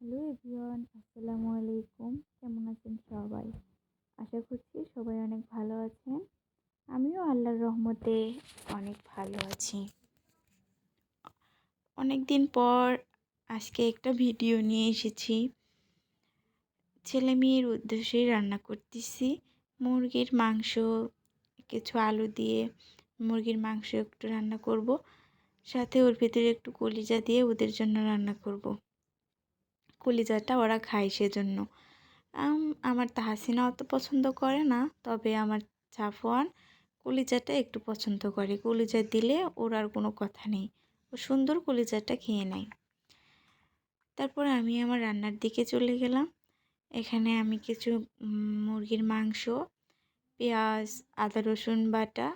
Hello everyone, আসসালামু আলাইকুম। কেমন আছেন সবাই? আশা করছি সবাই অনেক ভালো আছেন। আমিও আল্লাহর রহমতে অনেক ভালো আছি। অনেক দিন পর আজকে একটা ভিডিও নিয়ে এসেছি। ছেলে মেয়ের উদ্দেশ্যে রান্না করতেছি। মুরগির মাংস, কিছু আলু দিয়ে মুরগির মাংস একটু রান্না করব। সাথে ওর ভিতরে একটু কলিজা দিয়ে ওদের জন্য রান্না করব। কলিজাটা ওরা খায় সেজন্য। আমার তাহাসিনা অত পছন্দ করে না, তবে আমার জাফওয়ান কলিজাটা একটু পছন্দ করে। কলিজা দিলে ওর আর কোনো কথা নেই। ও সুন্দর কলিজাটা খেয়ে নেয়। তারপর আমি আমার রান্নার দিকে চলে গেলাম। এখানে আমি কিছু মুরগির মাংস, পেঁয়াজ, আদা, রসুন বাটা,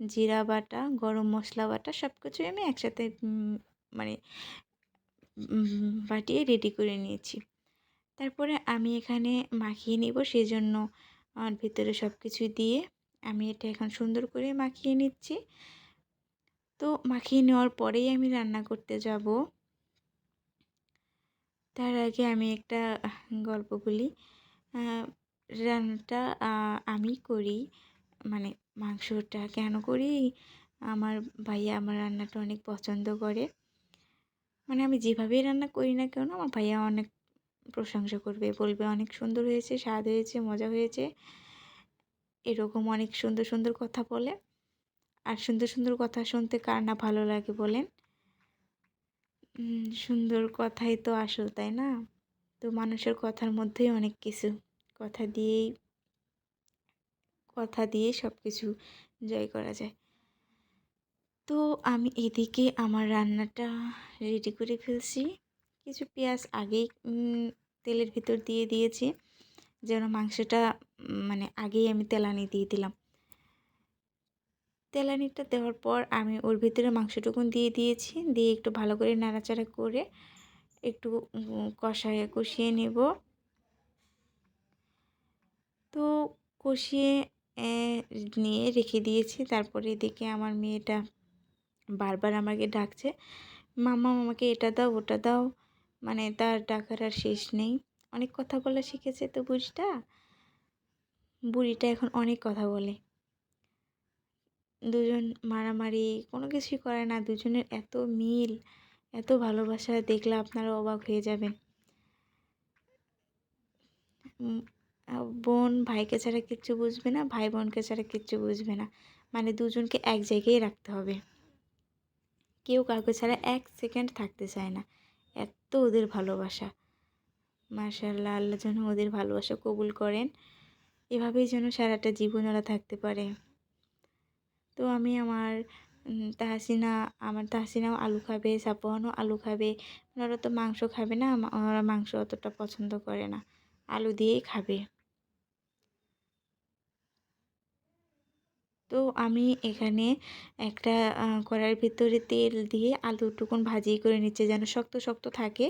জিরা বাটা, গরম মশলা বাটা সব কিছুই আমি একসাথে মানে বাটিয়ে রেডি করে নিয়েছি। তারপরে আমি এখানে মাখিয়ে নিব সেই জন্য আমার ভিতরে সব কিছু দিয়ে আমি এটা এখন সুন্দর করে মাখিয়ে নিচ্ছি। তো মাখিয়ে নেওয়ার পরেই আমি রান্না করতে যাব। তার আগে আমি একটা গল্প বলি। রান্নাটা আমি করি মানে মাংসটা কেন করি? আমার ভাইয়া আমার রান্নাটা অনেক পছন্দ করে। মানে আমি যেভাবেই রান্না করি না কেন, আমার ভাইয়া অনেক প্রশংসা করবে, বলবে অনেক সুন্দর হয়েছে, স্বাদ হয়েছে, মজা হয়েছে। এরকম অনেক সুন্দর সুন্দর কথা বলে। আর সুন্দর সুন্দর কথা শুনতে কার না ভালো লাগে বলেন? সুন্দর কথাই তো আসল, তাই না? তো মানুষের কথার মধ্যেই অনেক কিছু। কথা দিয়েই, কথা দিয়ে সব কিছু জয় করা যায়। তো আমি এদিকে আমার রান্নাটা রেডি করে ফেলছি। কিছু পেঁয়াজ আগেই তেলের ভিতর দিয়ে দিয়েছি। যেন মাংসটা মানে আগেই আমি তেলানি দিয়ে দিলাম। তেলানিটা দেওয়ার পর আমি ওর ভিতরে মাংসটুকুন দিয়ে দিয়েছি। দিয়ে একটু ভালো করে নাড়াচাড়া করে একটু কষায়, কষিয়ে নেব। তো কষিয়ে নিয়ে রেখে দিয়েছি। তারপরে এদিকে আমার মেয়েটা বারবার আমাকে ডাকছে মামা আমাকে এটা দাও, ওটা দাও। মানে তার ডাকার আর শেষ নেই। অনেক কথা বলা শিখেছে তো বুড়িটা। বুড়িটা এখন অনেক কথা বলে। দুজন মারামারি, কোনো কিছুই করে না। দুজনের এত মিল, এত ভালোবাসা, দেখলে আপনারা অবাক হয়ে যাবেন। বোন ভাইকে ছাড়া কিচ্ছু বুঝবে না, ভাই বোনকে ছাড়া কিচ্ছু বুঝবে না। মানে দুজনকে এক জায়গায় রাখতে হবে। কেউ কাউকে ছাড়া এক সেকেন্ড থাকতে চায় না। এত ওদের ভালোবাসা। মার্শাল্লাহ আল্লাহ যেন ওদের ভালোবাসা কবুল করেন। এভাবেই যেন সারাটা জীবন ওরা থাকতে পারে। তো আমি আমার তাহাসিনা, আমার তাহাসিনাও আলু খাবে সাপোহানও আলু খাবে। ওরা তো মাংস খাবে না ওরা মাংস অতটা পছন্দ করে না। আলু দিয়েই খাবে। তো আমি এখানে একটা কড়াইয়ের ভিতরে তেল দিয়ে আলুটুকুন ভাজি করে নিচ্ছে যেন শক্ত শক্ত থাকে।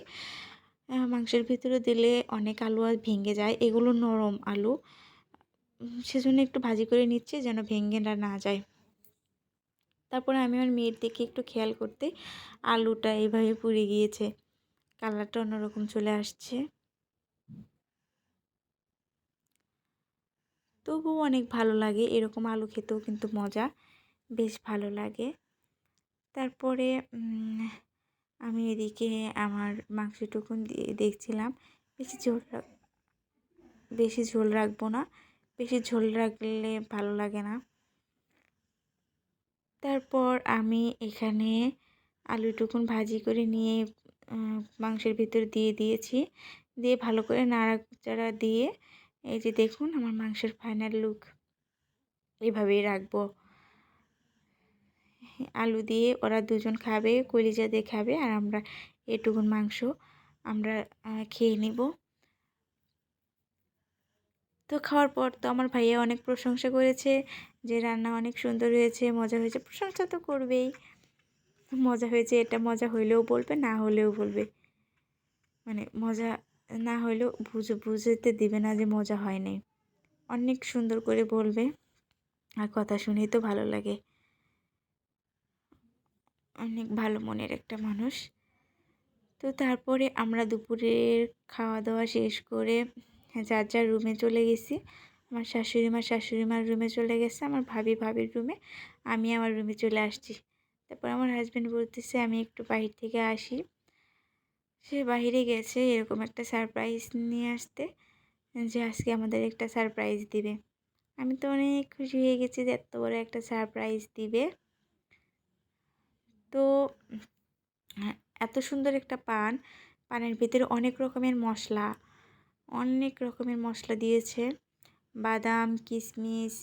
মাংসের ভিতরে দিলে অনেক আলু আর ভেঙে যায়। এগুলো নরম আলু। সেজন্য একটু ভাজি করে নিচ্ছে যেন ভেঙে না যায়। তারপরে আমি আমার মেয়ের দিকে একটু খেয়াল করতে আলুটা এইভাবে পুড়ে গিয়েছে। কালারটা অন্যরকম চলে আসছে। তবুও অনেক ভালো লাগে। এরকম আলু খেতেও কিন্তু মজা। বেশ ভালো লাগে। তারপরে আমি এদিকে আমার মাংসটুকুন দিয়ে দেখছিলাম। বেশি ঝোল বেশি ঝোল রাখব না। বেশি ঝোল রাখলে ভালো লাগে না। তারপর আমি এখানে আলুটুকুন ভাজি করে নিয়ে মাংসের ভিতর দিয়ে দিয়েছি। দিয়ে ভালো করে নাড়াচাড়া দিয়ে এই যে দেখুন আমার মাংসের ফাইনাল লুক এভাবেই রাখব। আলু দিয়ে ওরা দুজন খাবে, কলিজা দিয়ে খাবে, আর আমরা এটুকুন মাংস আমরা খেয়ে নিব। তো খাওয়ার পর তো আমার ভাইয়া অনেক প্রশংসা করেছে যে রান্না অনেক সুন্দর হয়েছে, মজা হয়েছে। প্রশংসা তো করবেই। মজা হয়েছে, এটা মজা হইলেও বলবে, না হলেও বলবে। মানে মজা না হলেও বুঝে, বুঝতে দিবে না যে মজা হয় নাই। অনেক সুন্দর করে বলবে আর কথা শুনেই তো ভালো লাগে। অনেক ভালো মনের একটা মানুষ। তো তারপরে আমরা দুপুরের খাওয়া দাওয়া শেষ করে যার যার রুমে চলে গেছি। আমার শাশুড়ি মা শাশুড়ি মার রুমে চলে গেছে, আমার ভাবি ভাবির রুমে। আমি আমার রুমে চলে আসছি। তারপর আমার হাজব্যান্ড বলতেছে, আমি একটু বাহির থেকে আসি। সে বাহিরে গেছে এরকম একটা সারপ্রাইজ নিয়ে আসতে, যে আজকে আমাদের একটা সারপ্রাইজ দিবে। আমি তো অনেক খুশি হয়ে গেছি যে এত বড় একটা সারপ্রাইজ দিবে। তো, এত সুন্দর একটা পান। পানের ভিতরে অনেক রকমের মশলা, অনেক রকমের মশলা দিয়েছে। বাদাম কিশমিশ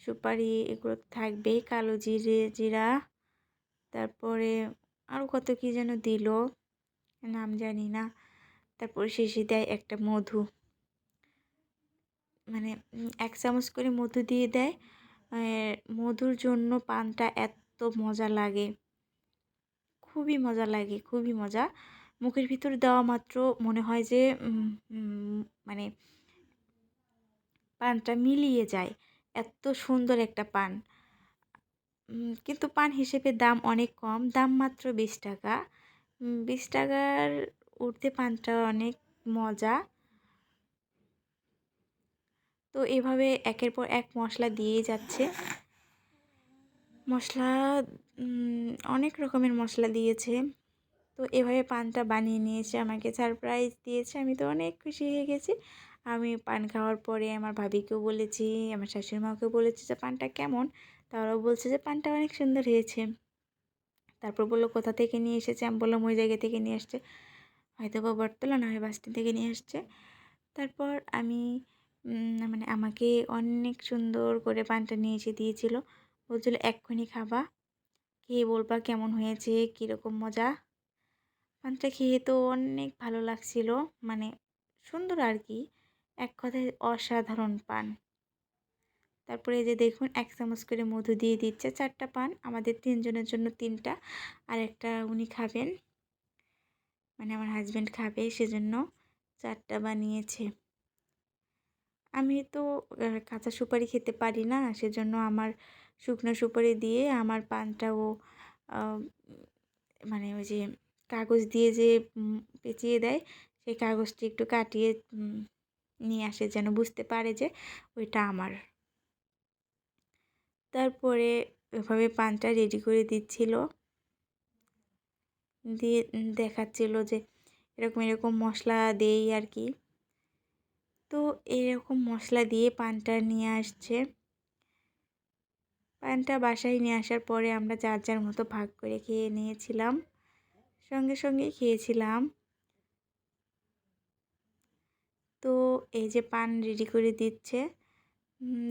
সুপারি, এগুলো থাকবে কালো জিরে, জিরা, তারপরে আরও কত কী যেন দিল। নাম জানি না। তারপরে শেষে দেয় একটা মধু। মানে এক চামচ করে মধু দিয়ে দেয়। মধুর জন্য পানটা এত মজা লাগে। খুবই মজা লাগে, খুবই মজা। মুখের ভিতর দেওয়া মাত্র মনে হয় যে মানে পানটা মিলিয়ে যায়। এত সুন্দর একটা পান। কিন্তু পান হিসেবে দাম অনেক কম। দাম মাত্র বিশ টাকা। বিশ টাকার উঠতে পানটা অনেক মজা। তো এভাবে একের পর এক মশলা দিয়েই যাচ্ছে। মশলা অনেক রকমের মশলা দিয়েছে। তো এভাবে পানটা বানিয়ে নিয়েছে, আমাকে সারপ্রাইজ দিয়েছে, আমি তো অনেক খুশি হয়ে গেছি। আমি পান খাওয়ার পরে আমার ভাবিকেও বলেছি, আমার শাশুড়ি মাকেও বলেছি যে পানটা কেমন? তারাও বলছে যে পানটা অনেক সুন্দর হয়েছে। তারপর বলল, কোথা থেকে নিয়ে এসেছে? আমি বললাম, ওই জায়গা থেকে নিয়ে আসছে। হয়তো বা বটতলা, না হয় বাসস্ট্যান্ড থেকে নিয়ে আসছে। তারপর আমি মানে আমাকে অনেক সুন্দর করে পানটা নিয়ে এসে দিয়েছিল। বলছিল, এক্ষুনি খাবা। খেয়ে বলবা, কেমন হয়েছে, কীরকম মজা? পানটা খেয়ে তো অনেক ভালো লাগছিল মানে সুন্দর আর কি, এক কথায় অসাধারণ পান। তারপরে এই যে দেখুন, এক চামচ করে মধু দিয়ে দিচ্ছে, চারটা পান। আমাদের তিনজনের জন্য তিনটা, আর একটা উনি খাবেন। মানে আমার হাজব্যান্ড খাবে, সেজন্য চারটা বানিয়েছে। আমি তো কাঁচা সুপারি খেতে পারি না, সেজন্য আমার শুকনো সুপারি দিয়ে আমার পানটাও মানে ওই যে কাগজ দিয়ে যে পেঁচিয়ে দেয়, সেই কাগজটি একটু কাটিয়ে নিয়ে আসে, যেন বুঝতে পারে যে ওইটা আমার। তারপরে ওইভাবে পানটা রেডি করে দিচ্ছিল। দিয়ে দেখাচ্ছিল যে এরকম এরকম মশলা দেই আর কি। তো এরকম মশলা দিয়ে পানটা নিয়ে আসছে। পানটা বাসায় নিয়ে আসার পরে আমরা যার যার মতো ভাগ করে খেয়ে নিয়েছিলাম। সঙ্গে সঙ্গে খেয়েছিলাম। তো এই যে পান রেডি করে দিচ্ছে।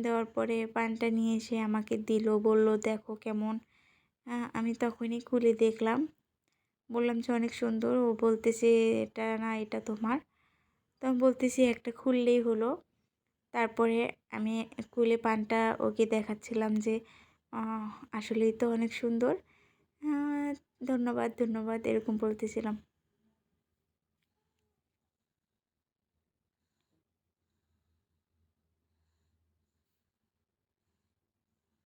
দেওয়ার পরে পানটা নিয়ে এসে আমাকে দিল, বলল, দেখো কেমন। আমি তখনই খুলে দেখলাম। বললাম যে, অনেক সুন্দর। ও বলতেছে, এটা না, এটা তোমার। তো আমি বলতেছি, একটা খুললেই হলো। তারপরে আমি খুলে পানটা ওকে দেখাচ্ছিলাম যে আসলেই তো অনেক সুন্দর। ধন্যবাদ ধন্যবাদ, এরকম বলতেছিলাম।